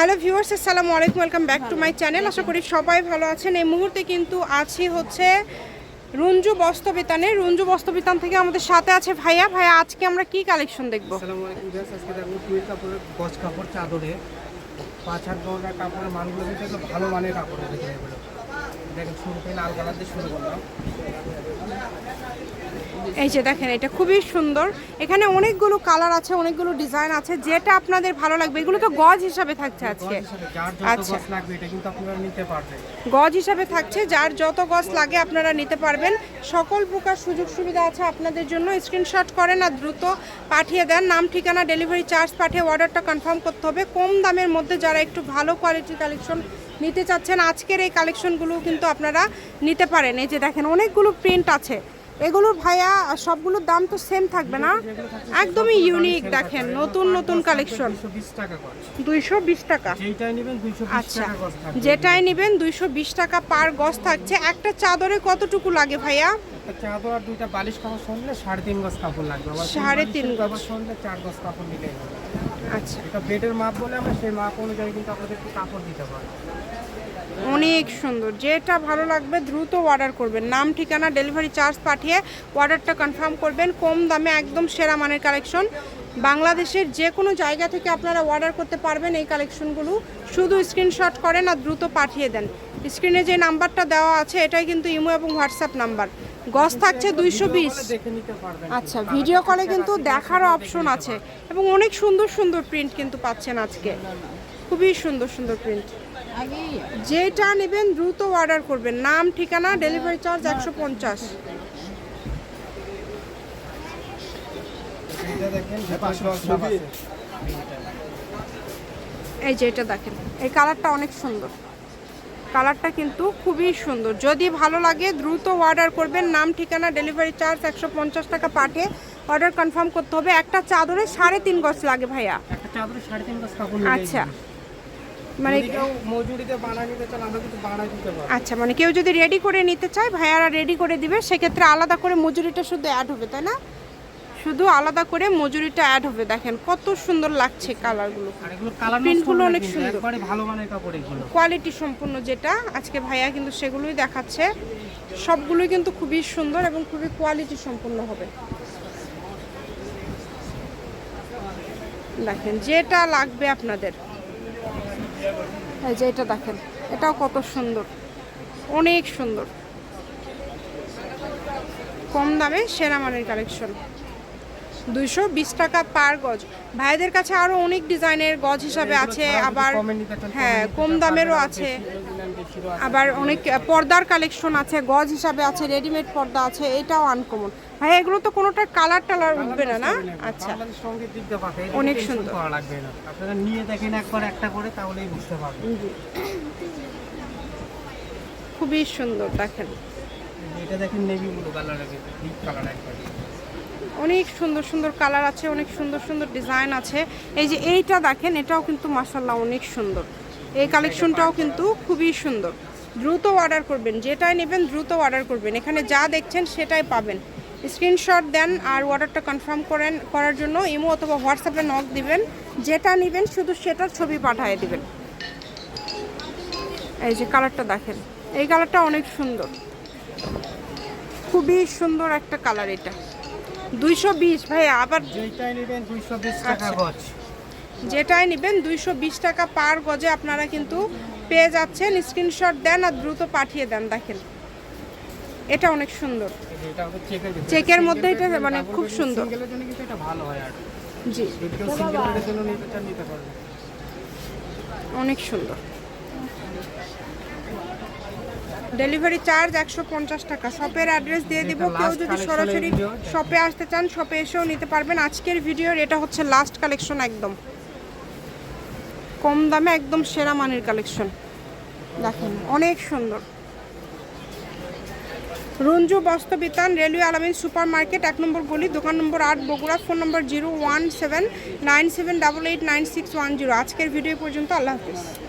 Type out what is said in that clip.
Hello viewers, আসসালামু আলাইকুম, welcome back to my channel. আশা করি সবাই ভালো আছেন। এই মুহূর্তে কিন্তু আছি হচ্ছে রঞ্জু বস্তবিতানে রঞ্জু বস্ত্রবিতান থেকে আমাদের সাথে আছে ভাইয়া। ভাইয়া, আজকে আমরা কি কালেকশন দেখব? আসসালামু আলাইকুম ভিউয়ার্স, আজকে দেখব টুইল কাপড়ের গজ কাপড় চাদরে। পাঁচ হাত কাপড়ের মানগুলো ভালো মানের কাপড় দেখেন শুরু থেকে লাল কালার দিয়ে শুরু করলাম। এই যে দেখেন এটা খুবই সুন্দর। এখানে অনেকগুলো কালার আছে অনেকগুলো ডিজাইন আছে যেটা আপনাদের ভালো লাগবে। এগুলো তো গজ হিসাবে থাকছে আজকে। গজ হিসাবে আচ্ছা। গজ হিসাবে থাকছে যার যত গজ লাগে আপনারা নিতে পারবেন। সকল প্রকার সুযোগ সুবিধা আছে আপনাদের জন্য। স্ক্রিনশট করেন আর দ্রুত পাঠিয়ে দেন। নাম ঠিকানা ডেলিভারি চার্জ পাঠিয়ে অর্ডারটা কনফার্ম করতে হবে। কম দামের মধ্যে যারা একটু ভালো কোয়ালিটির কালেকশন নিতে চাচ্ছেন, আজকের এই কালেকশনগুলো কিন্তু আপনারা নিতে পারেন। এই যে দেখেন, অনেকগুলো প্রিন্ট আছে। এগুলোর ভাইয়া সবগুলোর দাম তো সেম থাকবে না। একদমই ইউনিক দেখেন নতুন নতুন কালেকশন দুইশো বিশ টাকা। আচ্ছা যেটাই নেবেন দুইশো বিশ টাকা পার গজ থাকছে। একটা চাদরে কতটুকু লাগে ভাইয়া? চাদর আর দুইটা বালিশ কাপড় শুনলে সাড়ে তিন গজ কাপড় লাগবে। সাড়ে তিন গজ। শুনলে চার গজ কাপড় হবে। আচ্ছা। এটা বেডের মাপ বলে আমরা সেই মাপ অনুযায়ী কিন্তু আপনাদেরকে কাপড় দিতে পারব। অনেক সুন্দর। যেটা ভালো লাগবে দ্রুত অর্ডার করবেন। নাম, ঠিকানা ডেলিভারি চার্জ পাঠিয়ে অর্ডারটা কনফার্ম করবেন। কম দামে একদম সেরা মানের কালেকশন বাংলাদেশের যে কোনো জায়গা থেকে আপনারা অর্ডার করতে পারবেন এই কালেকশনগুলো শুধু স্ক্রিনশট করেন আর দ্রুত পাঠিয়ে দেন। স্ক্রিনে যে নাম্বারটা দেওয়া আছে, এটাই কিন্তু ইমো এবং হোয়াটসঅ্যাপ নাম্বার। গজ থাকছে দুইশো বিশ। আচ্ছা ভিডিও কলে কিন্তু দেখারও অপশন আছে। এবং অনেক সুন্দর সুন্দর প্রিন্ট কিন্তু পাচ্ছেন আজকে। খুবই সুন্দর সুন্দর প্রিন্ট যেটা নেবেন দ্রুত অর্ডার করবেন। নাম ঠিকানা ডেলিভারি চার্জ একশো পঞ্চাশ। এই যে এটা দেখেন এই কালারটা অনেক সুন্দর। কালারটা কিন্তু খুবই সুন্দর। যদি ভালো লাগে দ্রুত অর্ডার করবেন। নাম ঠিকানা ডেলিভারি চার্জ একশো পঞ্চাশ টাকা পাঠিয়ে অর্ডার কনফার্ম করতে হবে। একটা চাদরে সাড়ে তিন গজ লাগে ভাইয়া। আচ্ছা। মানে মজুরিতে বানায় নিতে চান আমরা কিন্তু বানায় দিতে পারব। আচ্ছা মানে কেউ যদি রেডি করে নিতে চায় ভাইয়ারা রেডি করে দিবে সেক্ষেত্রে আলাদা করে মজুরিটা শুধু অ্যাড হবে তাই না? শুধু আলাদা করে মজুরিটা অ্যাড হবে দেখেন কত সুন্দর লাগছে কালারগুলো আর এগুলো কালার Print নষ্টগুলো হবে না অনেক সুন্দর। ভালো মানের কাপড় এগুলো। কোয়ালিটি সম্পূর্ণ যেটা আজকে ভাইয়া কিন্তু সেগুলোই দেখাচ্ছে। সবগুলোই কিন্তু খুবই সুন্দর এবং খুবই কোয়ালিটি সম্পূর্ণ হবে। দেখেন যেটা লাগবে আপনাদের। এই যে এটা দেখেন এটাও কত সুন্দর অনেক সুন্দর। কম দামে সেরা মানের কালেকশন। দুইশো বিশ টাকা পার গজ। ভাইদের কাছে আরও অনেক ডিজাইনের গজ হিসাবে আছে আবার হ্যাঁ কম দামেরও আছে। আবার অনেক পর্দার কালেকশন আছে গজ হিসাবে আছে রেডিমেড পর্দা আছে এটাও আনকমন ভাই এগুলো তো কোনোটা কালার টালার উঠবে না না? আচ্ছা। অনেক সুন্দর। আপনারা নিয়ে দেখেন একবার একটা করে তাহলেই বুঝতে পারবেন। খুবই সুন্দর দেখেন। এটা দেখেন নেভি ব্লু কালারের ডিপ কালার একবার অনেক সুন্দর সুন্দর কালার আছে অনেক সুন্দর সুন্দর ডিজাইন আছে। এই যে এইটা দেখেন এটাও কিন্তু মাসাল্লাহ অনেক সুন্দর। এই কালেকশনটাও কিন্তু খুবই সুন্দর। দ্রুত অর্ডার করবেন যেটাই নেবেন দ্রুত অর্ডার করবেন। এখানে যা দেখছেন সেটাই পাবেন। স্ক্রিনশট দেন আর অর্ডারটা কনফার্ম করেন করার জন্য ইমো অথবা হোয়াটসঅ্যাপে নক দিবেন। যেটা নেবেন শুধু সেটার ছবি পাঠিয়ে দিবেন। এই যে কালারটা দেখেন এই কালারটা অনেক সুন্দর। খুবই সুন্দর একটা কালার এটা। দুইশো বিশ ভাই আবার নেবেন দুইশো বিশ টাকা আচ্ছা। যেটাই নেবেন দুইশো বিশ টাকা পার গজে আপনারা কিন্তু পেয়ে যাচ্ছেন। স্ক্রিনশট দেন আর দ্রুত পাঠিয়ে দেন দেখেন। এটা অনেক সুন্দর। চেকের মধ্যে এটা মানে খুব সুন্দর। জি। অনেক সুন্দর। ডেলিভারি চার্জ একশো পঞ্চাশ টাকা। শপের অ্যাড্রেস দিয়ে দিব। কেউ যদি সরাসরি শপে আসতে চান শপে এসেও নিতে পারবেন। আজকের ভিডিওর এটা হচ্ছে লাস্ট কালেকশন একদম। কম দামে একদম সেরা মানের কালেকশন। দেখেন, অনেক সুন্দর। Ranju Bastrabitan, railway Alamin super market এক নম্বর গলি, দোকান নম্বর আট, Bogura, phone number zero one seven nine seven double eight nine six one zero. আজকের ভিডিও পর্যন্ত আল্লাহ হাফিজ।